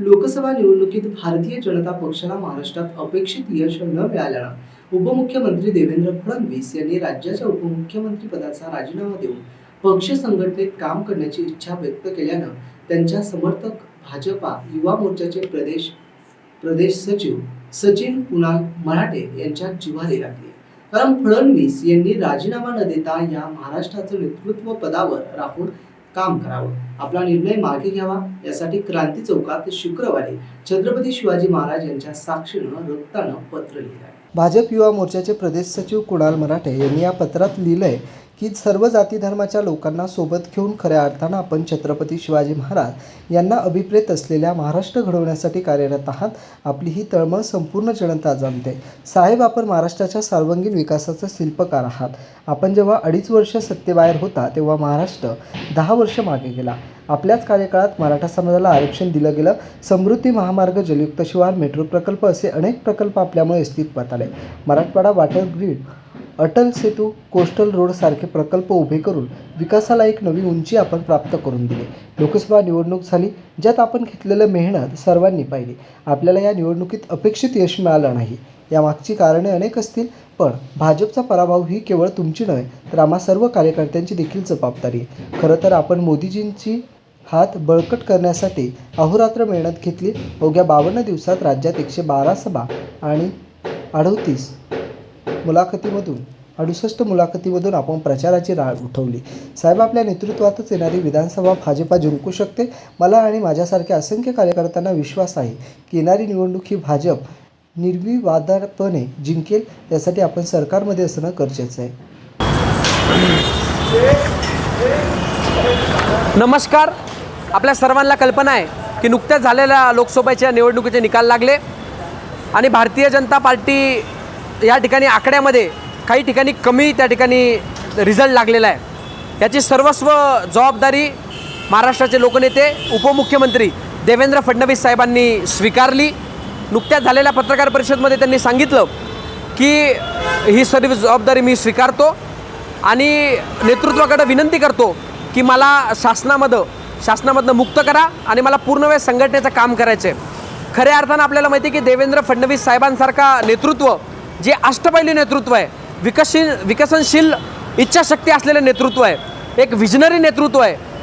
लोकसभा निवडणुकीत भारतीय जनता पक्षाला महाराष्ट्रात अपेक्षित यश न मिळाल्यानं उपमुख्यमंत्री देवेंद्र फडणवीस यांनी राज्याच्या उपमुख्यमंत्री पदाचा राजीनामा देऊन पक्ष संघटनेत काम करण्याची इच्छा व्यक्त केल्यानं त्यांच्या समर्थक भाजपा युवा मोर्चाचे प्रदेश प्रदेश सचिव सचिन कुणाल मराठे यांच्या जिव्हारी लागली. कारण फडणवीस यांनी राजीनामा न देता या महाराष्ट्राचं नेतृत्व पदावर राहून काम करावं. आपला निर्णय मागे घ्यावा. यासाठी क्रांती चौकात शुक्रवारी छत्रपती शिवाजी महाराज यांच्या साक्षीनं रक्तानं पत्र लिहिलं आहे. भाजप युवा मोर्चाचे प्रदेश सचिव कुणाल मराठे यांनी या पत्रात लिहिलंय की सर्व जाती धर्माच्या लोकांना सोबत घेऊन खऱ्या अर्थानं आपण छत्रपती शिवाजी महाराज यांना अभिप्रेत असलेल्या महाराष्ट्र घडवण्यासाठी कार्यरत आहात आपली ही तळमळ संपूर्ण जनता जाणते. साहेब आपण महाराष्ट्राच्या सर्वांगीण विकासाचा शिल्पकार आहात. आपण जेव्हा अडीच वर्ष सत्तेबाहेर होता तेव्हा महाराष्ट्र दहा वर्ष मागे गेला. आपल्याच कार्यकाळात मराठा समाजाला आरक्षण दिलं गेलं. समृद्धी महामार्ग जलयुक्त शिवार मेट्रो प्रकल्प असे अनेक प्रकल्प आपल्यामुळे अस्तित्वात आले. Marathwada water grid Atal Setu coastal रोडसारखे प्रकल्प उभे करून विकासाला एक नवी उंची आपण प्राप्त करून दिली. लोकसभा निवडणूक झाली ज्यात आपण घेतलेलं मेहनत सर्वांनी पाहिली. आपल्याला या निवडणुकीत अपेक्षित यश मिळालं नाही. यामागची कारणे अनेक असतील पण भाजपचा पराभव ही केवळ तुमची नव्हे तर आम्हा सर्व कार्यकर्त्यांची देखील जबाबदारी आहे. खरं तर आपण मोदीजींची हात बळकट करण्यासाठी अहोरात्र मेहनत घेतली. अवघ्या बावन्न दिवसात राज्यात एकशे बारा सभा आणि अडतीस मुलाखतीमधून अडुसष्ट मुलाखतीमधून आपण प्रचाराची राळ उठवली. साहेब आपल्या नेतृत्वातच येणारी विधानसभा भाजपा जिंकू शकते? मला आणि माझ्यासारख्या असंख्य कार्यकर्त्यांना विश्वास आहे की येणारी निवडणूक ही भाजप निर्विवादापणे जिंकेल यासाठी आपण सरकारमध्ये असणं गरजेचं आहे. नमस्कार. आपल्या सर्वांना कल्पना आहे की नुकत्याच झालेल्या लोकसभेच्या निवडणुकीचे निकाल लागले आणि भारतीय जनता पार्टी या ठिकाणी आकड्यामध्ये काही ठिकाणी कमी त्या ठिकाणी रिझल्ट लागलेला आहे. याची सर्वस्व जबाबदारी महाराष्ट्राचे लोकनेते उपमुख्यमंत्री देवेंद्र फडणवीस साहेबांनी स्वीकारली. नुकत्याच झालेल्या पत्रकार परिषदमध्ये त्यांनी सांगितलं की ही सर्व जबाबदारी मी स्वीकारतो आणि नेतृत्वाकडे विनंती करतो की मला शासनामधं शासनामधनं मुक्त करा आणि मला पूर्ण वेळ संघटनेचं काम करायचं आहे खऱ्या अर्थानं आपल्याला माहिती आहे की देवेंद्र फडणवीस साहेबांसारखा नेतृत्व जे अष्टपैली नेतृत्व आहे विकसशील विकसनशील इच्छाशक्ती असलेलं नेतृत्व आहे एक विजनरी नेतृत्व आहे